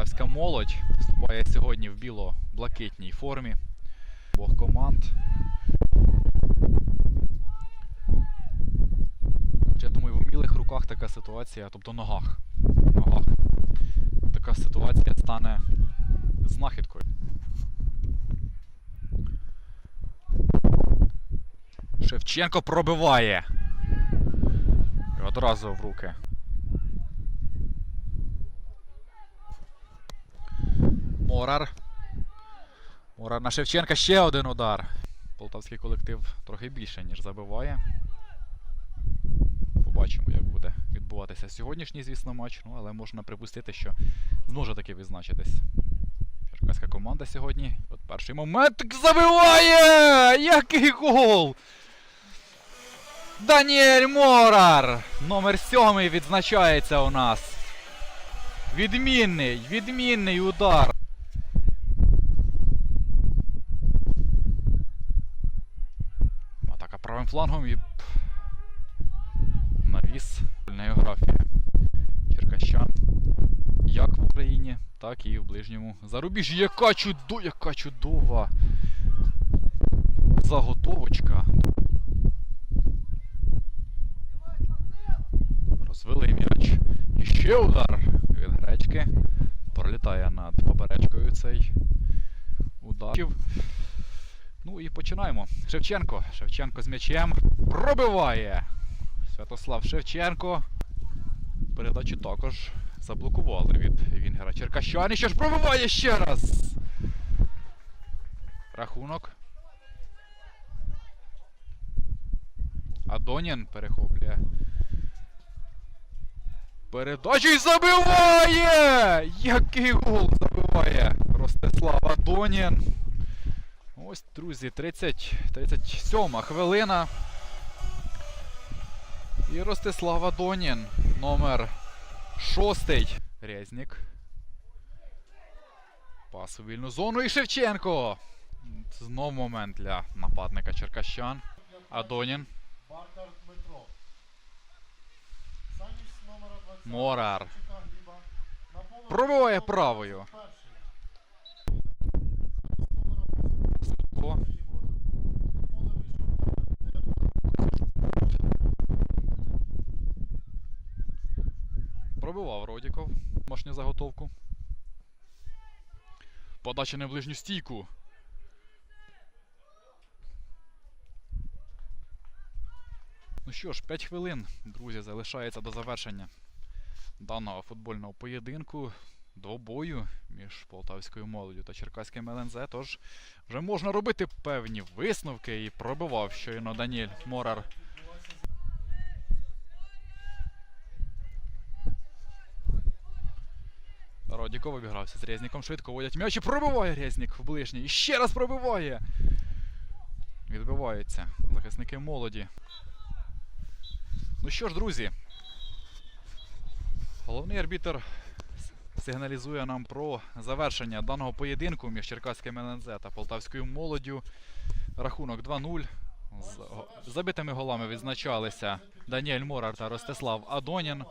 Полтавська молодь виступає сьогодні в біло-блакитній формі. Обох команд. Я думаю, в умілих руках така ситуація, тобто ногах. ногах. Така ситуація стане знахідкою. Шевченко пробиває. І одразу в руки. Морар. Морар на Шевченка ще один удар. Полтавський колектив трохи більше, ніж забиває. Побачимо, як буде відбуватися сьогоднішній, звісно, матч. Ну, але можна припустити, що зможе таки відзначитись. Черкаська команда сьогодні. От перший момент забиває! Який гол! Даніель Морар! Номер сьомий відзначається у нас. Відмінний, відмінний удар. Флангом і. Навіс. Географія. Черкащан. Як в Україні, так і в ближньому зарубіжжі. Яка чудо, яка чудова заготовочка. Розвели м'яч. І ще удар від гречки. Пролітає над поперечкою цей удар. Ну і починаємо. Шевченко. Шевченко з м'ячем. Пробиває. Святослав Шевченко. Передачу також заблокували від Вінгера Черкащани. Що ж пробиває ще раз. Рахунок. Адонін перехоплює. Передачу і забиває! Який гол забиває Ростислав Адонін. Ось, друзі, 30, 37 хвилина. І Ростислав Адонін, номер 6. Резнік. Пас у вільну зону і Шевченко. Знов момент для нападника Черкащан. Адонін. Баркар Дмитро. Замість номера 20 Морар. Пробиває правою. Пробивав Родіков. Домашню заготовку. Подача на ближню стійку. Ну що ж, 5 хвилин, друзі, залишається до завершення даного футбольного поєдинку, двобою між полтавською молоддю та черкаським ЛНЗ. Тож вже можна робити певні висновки і пробивав щойно Даніель Морар. Родіков обігрався з Резніком. Швидко водять м'яч і пробиває Резнік в ближній. І ще раз пробиває. Відбиваються захисники молоді. Ну що ж, друзі. Головний арбітр сигналізує нам про завершення даного поєдинку між Черкаським ЛНЗ та Полтавською молоддю. Рахунок 2-0. З забитими голами відзначалися Даніель Морар та Ростислав Адонін.